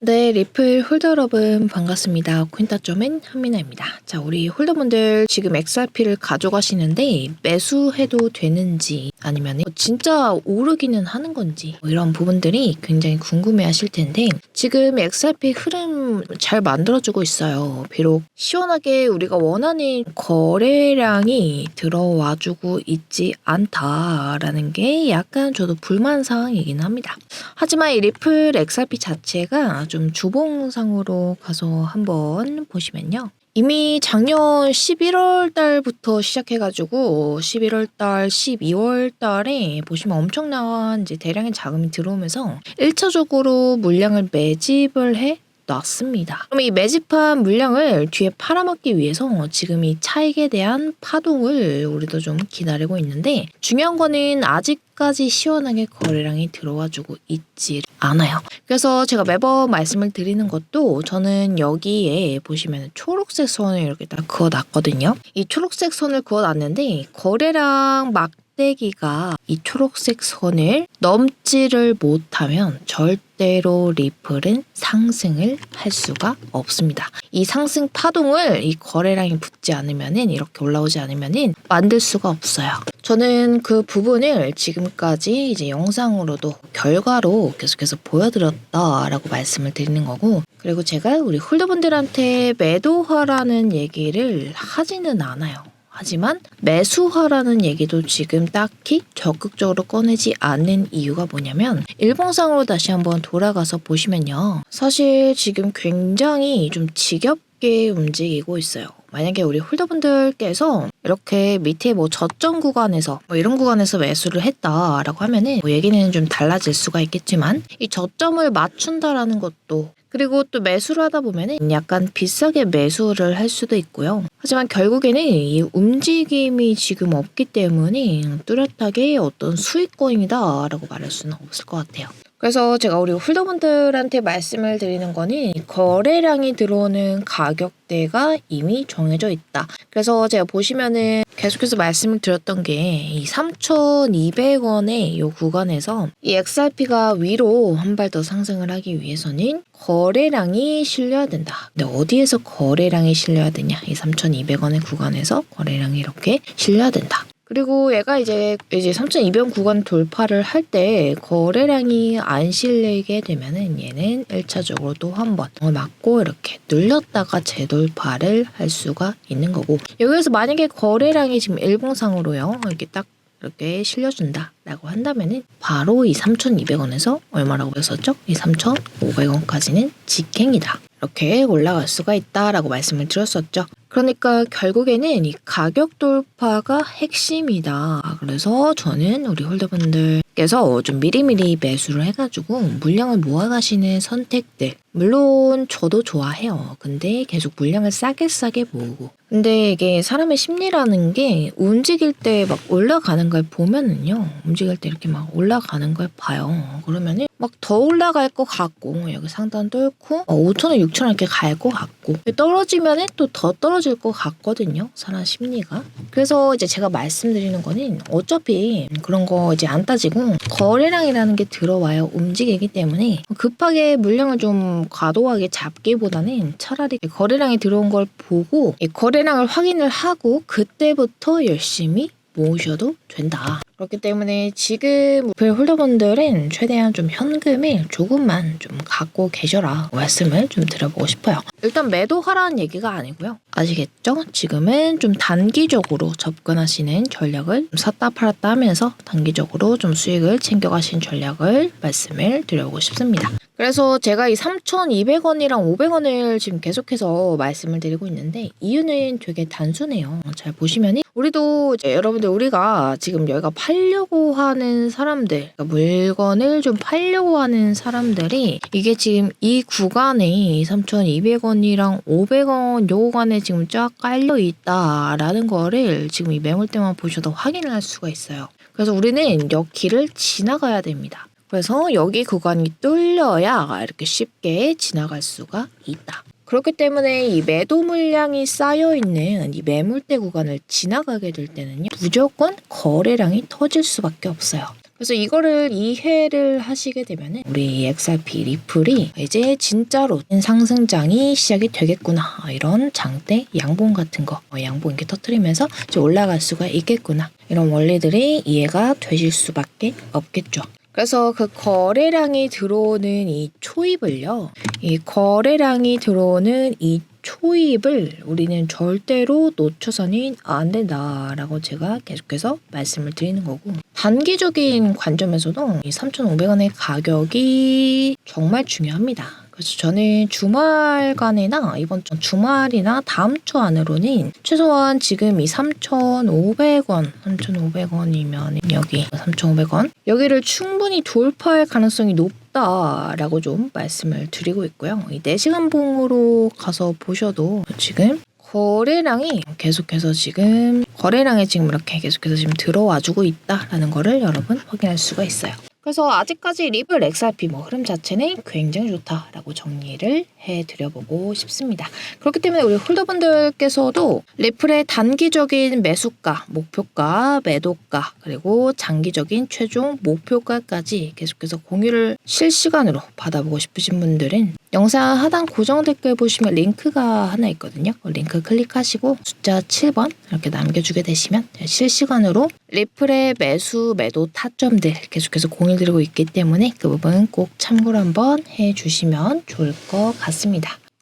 네, 리플 홀더 여러분 반갑습니다. 퀸따점은 한민아입니다. 자, 우리 홀더분들 지금 XRP를 가져가시는데 매수해도 되는지 아니면 진짜 오르기는 하는 건지 뭐 이런 부분들이 굉장히 궁금해 하실 텐데 지금 XRP 흐름 잘 만들어주고 있어요. 비록 시원하게 우리가 원하는 거래량이 들어와주고 있지 않다라는 게 약간 저도 불만 사항이긴 합니다. 하지만 이 리플 XRP 자체가 좀 주봉상으로 가서 한번 보시면요. 이미 작년 11월 달부터 시작해가지고 11월 달, 12월 달에 보시면 엄청난 이제 대량의 자금이 들어오면서 1차적으로 물량을 매집을 해 놨습니다. 그럼 이 매집한 물량을 뒤에 팔아먹기 위해서 지금 이 차익에 대한 파동을 우리도 좀 기다리고 있는데 중요한 거는 아직까지 시원하게 거래량이 들어와주고 있지 않아요. 그래서 제가 매번 말씀을 드리는 것도 저는 여기에 보시면 초록색 선을 이렇게 딱 그어놨거든요. 이 초록색 선을 그어놨는데 거래량 막 막대기가 이 초록색 선을 넘지를 못하면 절대로 리플은 상승을 할 수가 없습니다. 이 상승 파동을 이 거래량이 붙지 않으면은 이렇게 올라오지 않으면은 만들 수가 없어요. 저는 그 부분을 지금까지 이제 영상으로도 결과로 계속해서 보여드렸다라고 말씀을 드리는 거고 그리고 제가 우리 홀더분들한테 매도하라는 얘기를 하지는 않아요. 하지만 매수하라는 얘기도 지금 딱히 적극적으로 꺼내지 않는 이유가 뭐냐면 일봉상으로 다시 한번 돌아가서 보시면요. 사실 지금 굉장히 좀 지겹게 움직이고 있어요. 만약에 우리 홀더분들께서 이렇게 밑에 뭐 저점 구간에서 뭐 이런 구간에서 매수를 했다라고 하면은 뭐 얘기는 좀 달라질 수가 있겠지만 이 저점을 맞춘다라는 것도 그리고 또 매수를 하다 보면은 약간 비싸게 매수를 할 수도 있고요. 하지만 결국에는 이 움직임이 지금 없기 때문에 뚜렷하게 어떤 수익권이다라고 말할 수는 없을 것 같아요. 그래서 제가 우리 홀더분들한테 말씀을 드리는 거는 거래량이 들어오는 가격대가 이미 정해져 있다. 그래서 제가 보시면은 계속해서 말씀을 드렸던 게 이 3,200원의 이 구간에서 이 XRP가 위로 한 발 더 상승을 하기 위해서는 거래량이 실려야 된다. 근데 어디에서 거래량이 실려야 되냐? 이 3,200원의 구간에서 거래량이 이렇게 실려야 된다. 그리고 얘가 이제 이제 3,200원 구간 돌파를 할 때 거래량이 안 실리게 되면은 얘는 1차적으로 또 한 번 맞고 이렇게 눌렸다가 재돌파를 할 수가 있는 거고 여기에서 만약에 거래량이 지금 일봉상으로요 이렇게 딱 이렇게 실려준다 라고 한다면은 바로 이 3,200원에서 얼마라고 했었죠? 이 3,500원까지는 직행이다. 이렇게 올라갈 수가 있다라고 말씀을 드렸었죠. 그러니까 결국에는 이 가격 돌파가 핵심이다. 그래서 저는 우리 홀더분들께서 좀 미리미리 매수를 해가지고 물량을 모아가시는 선택들. 물론 저도 좋아해요. 근데 계속 물량을 싸게 싸게 모으고. 근데 이게 사람의 심리라는 게 움직일 때 막 올라가는 걸 보면은요. 움직일 때 이렇게 막 올라가는 걸 봐요. 그러면은 막 더 올라갈 것 같고 여기 상단 뚫고 5천원, 6천원 이렇게 갈 것 같고 떨어지면은 또더 떨어질 것 같거든요. 사람 심리가. 그래서 이제 제가 말씀드리는 거는 어차피 그런 거 이제 안 따지고 거래량이라는 게 들어와요. 움직이기 때문에 급하게 물량을 좀 과도하게 잡기보다는 차라리 거래량이 들어온 걸 보고 거래량을 확인을 하고 그때부터 열심히 모으셔도 된다. 그렇기 때문에 지금 별 홀더분들은 최대한 좀 현금을 조금만 좀 갖고 계셔라 말씀을 좀 드려보고 싶어요. 일단 매도하라는 얘기가 아니고요. 아시겠죠? 지금은 좀 단기적으로 접근하시는 전략을 샀다 팔았다 하면서 단기적으로 좀 수익을 챙겨가신 전략을 말씀을 드려보고 싶습니다. 그래서 제가 이 3,200원이랑 500원을 지금 계속해서 말씀을 드리고 있는데 이유는 되게 단순해요. 잘 보시면은 우리도 여러분들 우리가 지금 여기가 팔려고 하는 사람들 그러니까 물건을 좀 팔려고 하는 사람들이 이게 지금 이 구간에 3,200원이랑 500원 요 구간에 지금 쫙 깔려 있다라는 거를 지금 이 매물대만 보셔도 확인을 할 수가 있어요. 그래서 우리는 여기를 지나가야 됩니다. 그래서 여기 구간이 뚫려야 이렇게 쉽게 지나갈 수가 있다. 그렇기 때문에 이 매도 물량이 쌓여 있는 이 매물대 구간을 지나가게 될 때는요. 무조건 거래량이 터질 수밖에 없어요. 그래서 이거를 이해를 하시게 되면은 우리 XRP 리플이 이제 진짜로 상승장이 시작이 되겠구나. 어, 이런 장대 양봉 같은 거 어, 양봉 이렇게 터트리면서 올라갈 수가 있겠구나. 이런 원리들이 이해가 되실 수밖에 없겠죠. 그래서 그 거래량이 들어오는 이 초입을요. 이 거래량이 들어오는 이 초입을 우리는 절대로 놓쳐서는 안 된다라고 제가 계속해서 말씀을 드리는 거고 단기적인 관점에서도 이 3,500원의 가격이 정말 중요합니다. 그래서 저는 주말간이나 이번 주 주말이나 다음 주 안으로는 최소한 지금 이 3,500원, 3,500원이면 여기 3,500원 여기를 충분히 돌파할 가능성이 높 다라고 좀 말씀을 드리고 있고요. 이 4시간 봉으로 가서 보셔도 지금 거래량이 계속해서 지금 거래량이 지금 이렇게 계속해서 지금 들어와주고 있다라는 거를 여러분 확인할 수가 있어요. 그래서 아직까지 리플 XRP 뭐 흐름 자체는 굉장히 좋다라고 정리를 해드려보고 싶습니다. 그렇기 때문에 우리 홀더분들께서도 리플의 단기적인 매수가, 목표가, 매도가 그리고 장기적인 최종 목표가까지 계속해서 공유를 실시간으로 받아보고 싶으신 분들은 영상 하단 고정 댓글 보시면 링크가 하나 있거든요. 그 링크 클릭하시고 숫자 7번 이렇게 남겨주게 되시면 실시간으로 리플의 매수, 매도 타점들 계속해서 공유드리고 있기 때문에 그 부분 꼭 참고를 한번 해주시면 좋을 것 같습니다.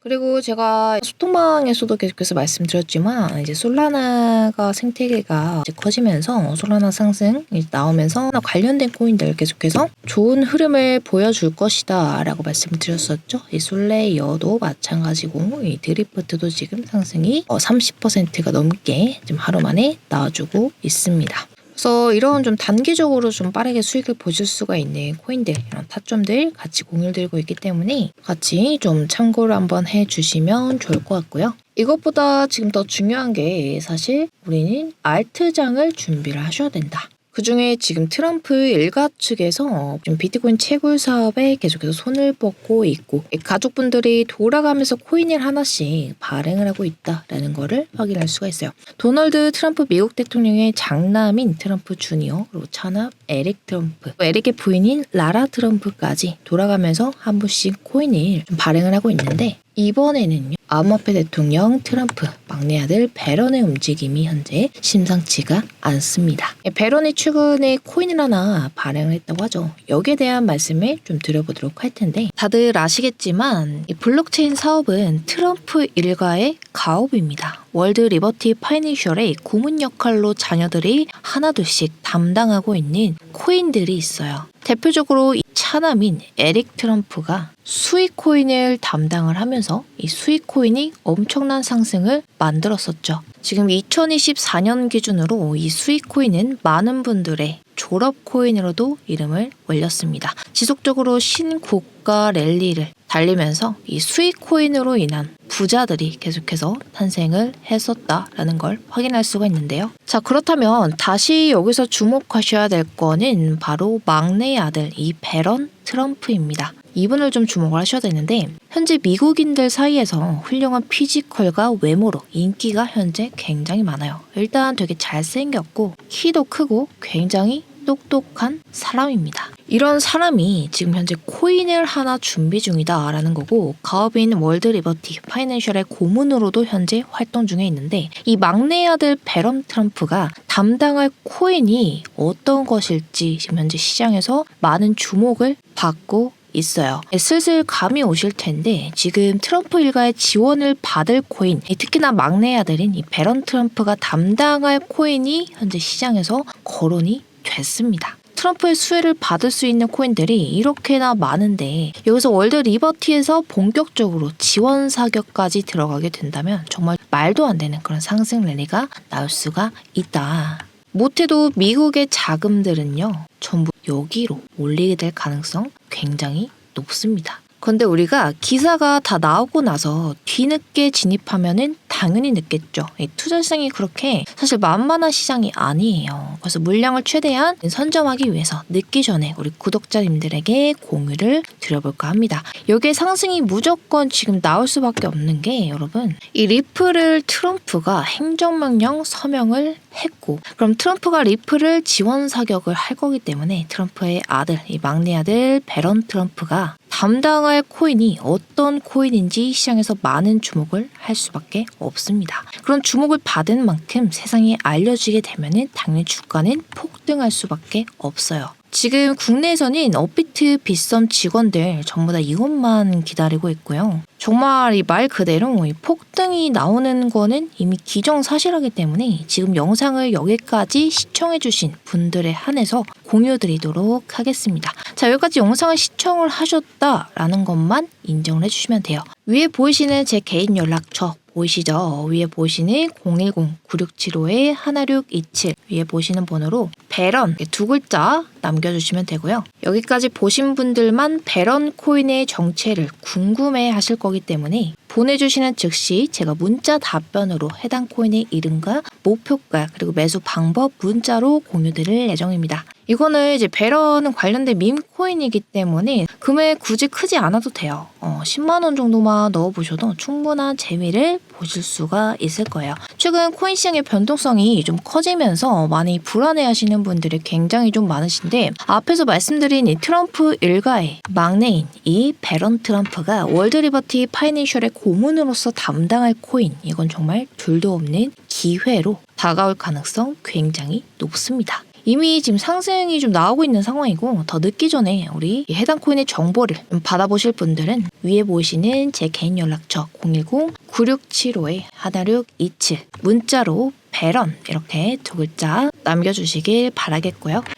그리고 제가 소통방에서도 계속해서 말씀드렸지만 이제 솔라나가 생태계가 커지면서 솔라나 상승 이제 나오면서 관련된 코인들 계속해서 좋은 흐름을 보여줄 것이다라고 말씀을 드렸었죠. 이 솔레이어도 마찬가지고 이 드리프트도 지금 상승이 30%가 넘게 지금 하루 만에 나와주고 있습니다. 그래서 이런 좀 단기적으로 좀 빠르게 수익을 보실 수가 있는 코인들, 이런 타점들 같이 공유드리고 있기 때문에 같이 좀 참고를 한번 해주시면 좋을 것 같고요. 이것보다 지금 더 중요한 게 사실 우리는 알트장을 준비를 하셔야 된다. 그 중에 지금 트럼프 일가 측에서 좀 비트코인 채굴 사업에 계속해서 손을 뻗고 있고 가족분들이 돌아가면서 코인을 하나씩 발행을 하고 있다라는 거를 확인할 수가 있어요. 도널드 트럼프 미국 대통령의 장남인 트럼프 주니어 그리고 차남 에릭 트럼프 에릭의 부인인 라라 트럼프까지 돌아가면서 한 분씩 코인을 좀 발행을 하고 있는데 이번에는요. 암호화폐 대통령 트럼프 막내 아들 베런의 움직임이 현재 심상치가 않습니다. 베런이 최근에 코인을 하나 발행을 했다고 하죠. 여기에 대한 말씀을 좀 드려보도록 할 텐데 다들 아시겠지만 이 블록체인 사업은 트럼프 일가의 가업입니다. 월드 리버티 파이낸셜의 고문 역할로 자녀들이 하나둘씩 담당하고 있는 코인들이 있어요. 대표적으로 이 차남인 에릭 트럼프가 수익 코인을 담당을 하면서 이 수익 코인이 엄청난 상승을 만들었었죠. 지금 2024년 기준으로 이 수익 코인은 많은 분들의 졸업 코인으로도 이름을 올렸습니다. 지속적으로 신고가 랠리를 달리면서 이 수익 코인으로 인한 부자들이 계속해서 탄생을 했었다라는 걸 확인할 수가 있는데요. 자, 그렇다면 다시 여기서 주목하셔야 될 거는 바로 막내 아들 이 베런 트럼프입니다. 이분을 좀 주목을 하셔야 되는데 현재 미국인들 사이에서 훌륭한 피지컬과 외모로 인기가 현재 굉장히 많아요. 일단 되게 잘생겼고 키도 크고 굉장히 똑똑한 사람입니다. 이런 사람이 지금 현재 코인을 하나 준비 중이다 라는 거고 가업인 월드 리버티 파이낸셜의 고문으로도 현재 활동 중에 있는데 이 막내 아들 베런 트럼프가 담당할 코인이 어떤 것일지 지금 현재 시장에서 많은 주목을 받고 있어요. 네, 슬슬 감이 오실 텐데 지금 트럼프 일가의 지원을 받을 코인, 특히나 막내 아들인 이 베런 트럼프가 담당할 코인이 현재 시장에서 거론이 됐습니다. 트럼프의 수혜를 받을 수 있는 코인들이 이렇게나 많은데 여기서 월드 리버티에서 본격적으로 지원 사격까지 들어가게 된다면 정말 말도 안 되는 그런 상승 랠리가 나올 수가 있다. 못해도 미국의 자금들은요 전부 여기로 올리게 될 가능성 굉장히 높습니다. 근데 우리가 기사가 다 나오고 나서 뒤늦게 진입하면은 당연히 늦겠죠. 이 투자성이 그렇게 사실 만만한 시장이 아니에요. 그래서 물량을 최대한 선점하기 위해서 늦기 전에 우리 구독자님들에게 공유를 드려볼까 합니다. 여기에 상승이 무조건 지금 나올 수밖에 없는 게 여러분 이 리플을 트럼프가 행정명령 서명을 했고 그럼 트럼프가 리플을 지원 사격을 할 거기 때문에 트럼프의 아들 이 막내 아들 베런 트럼프가 담당할 코인이 어떤 코인인지 시장에서 많은 주목을 할 수밖에 없습니다. 그런 주목을 받은 만큼 세상에 알려지게 되면은 당연히 주가는 폭등할 수밖에 없어요. 지금 국내에서는 업비트 빗썸 직원들 전부 다 이것만 기다리고 있고요. 정말 이 말 그대로 이 폭등이 나오는 거는 이미 기정사실하기 때문에 지금 영상을 여기까지 시청해주신 분들에 한해서 공유드리도록 하겠습니다. 자, 여기까지 영상을 시청을 하셨다라는 것만 인정을 해주시면 돼요. 위에 보이시는 제 개인 연락처 보이시죠? 위에 보이시는 010-9675-1627 위에 보시는 번호로 배런 두 글자 남겨주시면 되고요. 여기까지 보신 분들만 배런 코인의 정체를 궁금해 하실 거기 때문에 보내주시는 즉시 제가 문자 답변으로 해당 코인의 이름과 목표가 그리고 매수 방법 문자로 공유드릴 예정입니다. 이거는 이제 배런은 관련된 밈 코인이기 때문에 금액 굳이 크지 않아도 돼요. 어, 10만 원 정도만 넣어보셔도 충분한 재미를 보실 수가 있을 거예요. 최근 코인 시장의 변동성이 좀 커지면서 많이 불안해하시는 분들이 굉장히 좀 많으신데 앞에서 말씀드린 이 트럼프 일가의 막내인 이 베런 트럼프가 월드 리버티 파이낸셜의 고 문으로서 담당할 코인 이건 정말 둘도 없는 기회로 다가올 가능성 굉장히 높습니다. 이미 지금 상승이 좀 나오고 있는 상황이고 더 늦기 전에 우리 이 해당 코인의 정보를 좀 받아보실 분들은 위에 보이시는 제 개인 연락처 010-9675-1627 문자로 배런 이렇게 두 글자 남겨주시길 바라겠고요.